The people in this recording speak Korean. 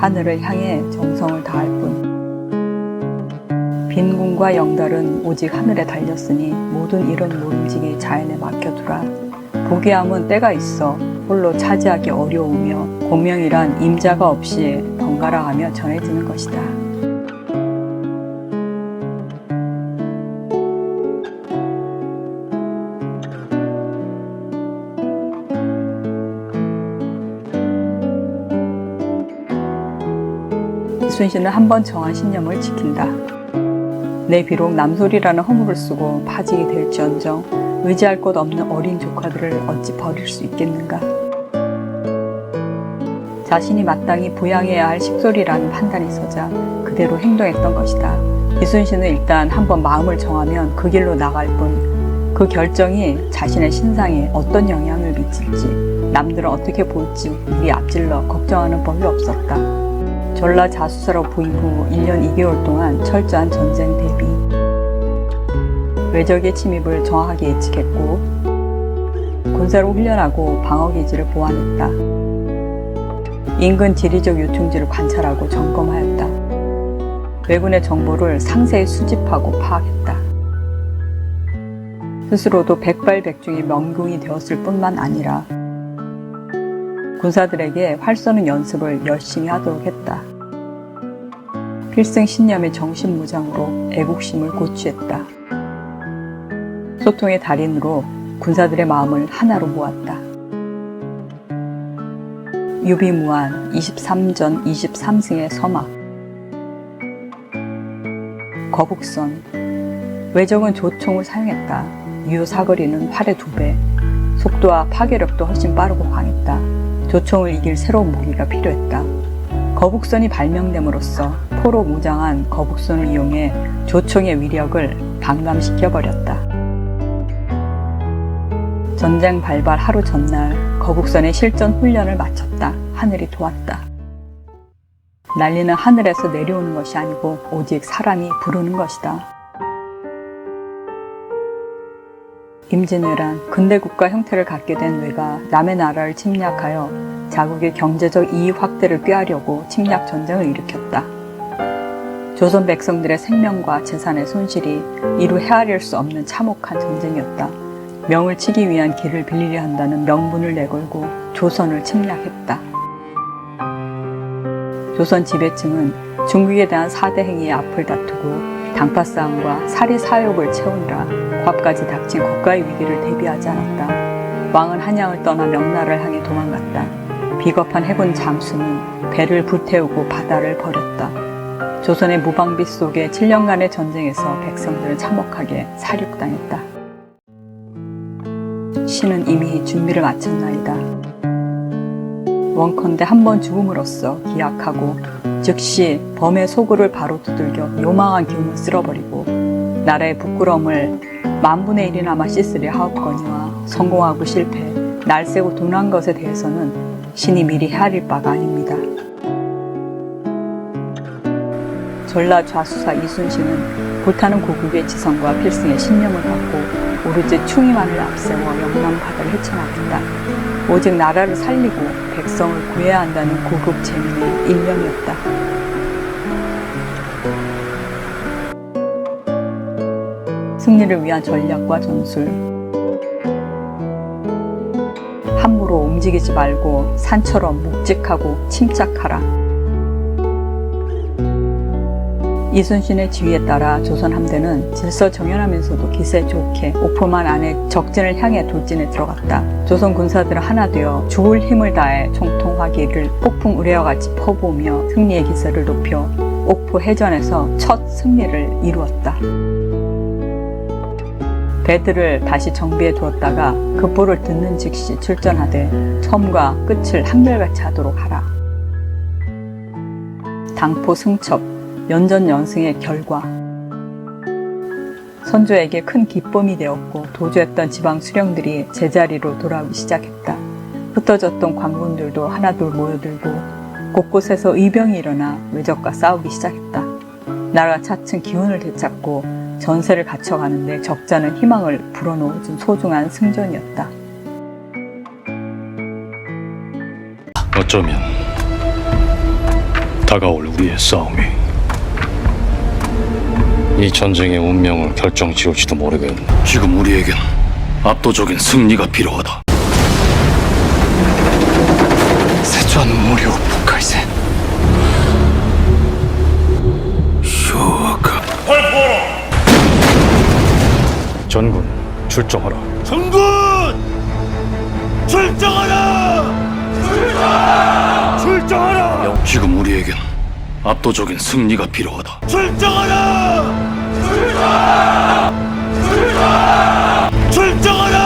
하늘을 향해 정성을 다할 뿐. 빈 궁과 영달은 오직 하늘에 달렸으니 모든 일은 모름지기 자연에 맡겨두라. 부귀함은 때가 있어 홀로 차지하기 어려우며 공명이란 임자가 없이 번갈아가며 전해지는 것이다. 이순신은 한 번 정한 신념을 지킨다. 내 비록 남소리라는 허물을 쓰고 파직이 될지언정 의지할 곳 없는 어린 조카들을 어찌 버릴 수 있겠는가? 자신이 마땅히 부양해야 할 식솔이라는 판단이 서자 그대로 행동했던 것이다. 이순신은 일단 한번 마음을 정하면 그 길로 나갈 뿐 그 결정이 자신의 신상에 어떤 영향을 미칠지 남들은 어떻게 볼지 미리 앞질러 걱정하는 법이 없었다. 전라 부임 후 1년 2개월 동안 철저한 전쟁 대비 외적의 침입을 정확하게 예측했고 군사로 훈련하고 방어 기지를 보완했다. 인근 지리적 요충지를 관찰하고 점검하였다. 왜군의 정보를 상세히 수집하고 파악했다. 스스로도 백발백중의 명궁이 되었을 뿐만 아니라 군사들에게 활 쏘는 연습을 열심히 하도록 했다. 필승 신념의 정신무장으로 애국심을 고취했다. 소통의 달인으로 군사들의 마음을 하나로 모았다. 유비무한 23전 23승의 서막 거북선 외적은 조총을 사용했다. 유효 사거리는 활의 두 배, 속도와 파괴력도 훨씬 빠르고 강했다. 조총을 이길 새로운 무기가 필요했다. 거북선이 발명됨으로써 포로 무장한 거북선을 이용해 조총의 위력을 반감시켜 버렸다. 전쟁 발발 하루 전날 거북선의 실전 훈련을 마쳤다. 하늘이 도왔다. 난리는 하늘에서 내려오는 것이 아니고 오직 사람이 부르는 것이다. 임진왜란 근대 국가 형태를 갖게 된 왜가 남의 나라를 침략하여 자국의 경제적 이익 확대를 꾀하려고 침략 전쟁을 일으켰다. 조선 백성들의 생명과 재산의 손실이 이루 헤아릴 수 없는 참혹한 전쟁이었다. 명을 치기 위한 길을 빌리려 한다는 명분을 내걸고 조선을 침략했다. 조선 지배층은 중국에 대한 사대 행위의 앞을 다투고 당파 싸움과 사리 사욕을 채우느라 코앞까지 닥친 국가의 위기를 대비하지 않았다. 왕은 한양을 떠나 명나라를 향해 도망갔다. 비겁한 해군 장수는 배를 불태우고 바다를 버렸다. 조선의 무방비 속에 7년간의 전쟁에서 백성들은 참혹하게 사륙당했다. 신은 이미 준비를 마쳤나이다. 원컨대 한 번 죽음으로써 기약하고 즉시 범의 소굴을 바로 두들겨 요망한 기운을 쓸어버리고 나라의 부끄러움을 만분의 일이나마 씻으려 하옵거니와 성공하고 실패, 날새고 둔한 것에 대해서는 신이 미리 헤아릴 바가 아닙니다. 전라 좌수사 이순신은 불타는 고국의 지성과 필승의 신념을 갖고 오로지 충의만을 앞세워 영남 바다를 헤쳐나간다. 오직 나라를 살리고 백성을 구해야 한다는 고급 재민의 일념이었다. 승리를 위한 전략과 전술. 함부로 움직이지 말고 산처럼 묵직하고 침착하라. 이순신의 지휘에 따라 조선 함대는 질서 정연하면서도 기세 좋게 오포만 안에 적진을 향해 돌진에 들어갔다. 조선 군사들은 하나 되어 죽을 힘을 다해 총통화기를 폭풍 우레와 같이 퍼부으며 승리의 기세를 높여 옥포 해전에서 첫 승리를 이루었다. 배들을 다시 정비해 두었다가 급보를 듣는 즉시 출전하되 처음과 끝을 한결같이 하도록 하라. 당포 승첩 연전 연승의 결과 선조에게 큰 기쁨이 되었고 도주했던 지방 수령들이 제자리로 돌아오기 시작했다. 흩어졌던 관군들도 하나둘 모여들고 곳곳에서 의병이 일어나 외적과 싸우기 시작했다. 나라가 차츰 기운을 되찾고 전세를 갖춰가는데 적자는 희망을 불어넣어준 소중한 승전이었다. 어쩌면 다가올 우리의 싸움이 이 전쟁의 운명을 결정지을지도 모르겠네. 지금 우리에겐 압도적인 승리가 필요하다. 세주한 무료 북카이세. 쇼가 전군 출정하라. 전군 출정하라! 출정! 출정하라! 지금 우리에겐 압도적인 승리가 필요하다. 출정하라! 출정! 출정하라!